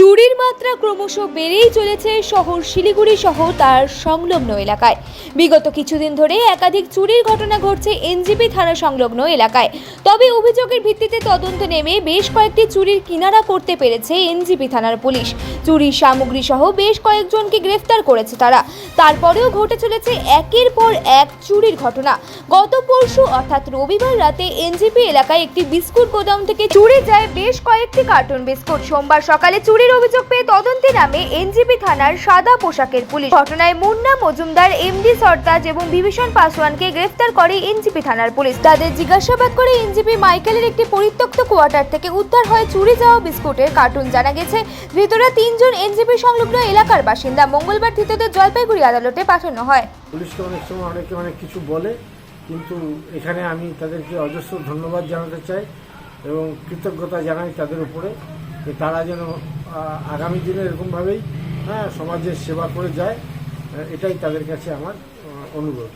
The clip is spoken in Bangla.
চুরির মাত্রা ক্রমশ বেড়েই চলেছে শহর শিলিগুড়ি সহ তার সংলগ্ন এলাকায়। বিগত কিছুদিন ধরে একাধিক চুরির ঘটনা ঘটছে এনজিপি থানা সংলগ্ন এলাকায়। তবে অভিযোগের ভিত্তিতে তদন্ত নেমে বেশ কয়েকটি চুরির কিনারা করতে পেরেছে এনজিপি থানার পুলিশ। চুরির সামগ্রী সহ বেশ কয়েকজনকে গ্রেফতার করেছে তারা। তারপরেও ঘটে চলেছে একের পর এক চুরির ঘটনা। গত পরশু, অর্থাৎ রবিবার রাতে, এনজিপি এলাকায় একটি বিস্কুট গোদাম থেকে চুরি যায় বেশ কয়েকটি কার্টুন বিস্কুট। সোমবার সকালে চুরির অভিযোগ পেয়ে তদন্তে নামে এনজিপি থানার সাদা পোশাকের পুলিশ। ঘটনায় মুন্না মজুমদার, এমডি সরতাজ এবং বিভীষণ পাসওয়ানকে গ্রেফতার করে এনজিপি থানার পুলিশ। তাদের জিজ্ঞাসাবাদ করে এনজিপি মাইকেলের একটি পরিত্যক্ত কোয়ার্টার থেকে উদ্ধার হয় চুরি যাওয়া বিস্কুটের কার্টুন। জানা গেছে, ধৃতরা তিনজন এনজিপি সংলগ্ন এলাকার বাসিন্দা। মঙ্গলবার ধৃতদের জলপাইগুড়ি আদালতে পাঠানো হয়। পুলিশকে অনেক সময় অনেকে অনেক কিছু বলে, কিন্তু এখানে আমি তাদেরকে অজস্র ধন্যবাদ জানাতে চাই এবং কৃতজ্ঞতা জানাই তাদের উপরে যে তারা যেন আগামী দিনে এরকমভাবেই হ্যাঁ সমাজের সেবা করে যায় এটাই তাদের কাছে আমার অনুরোধ।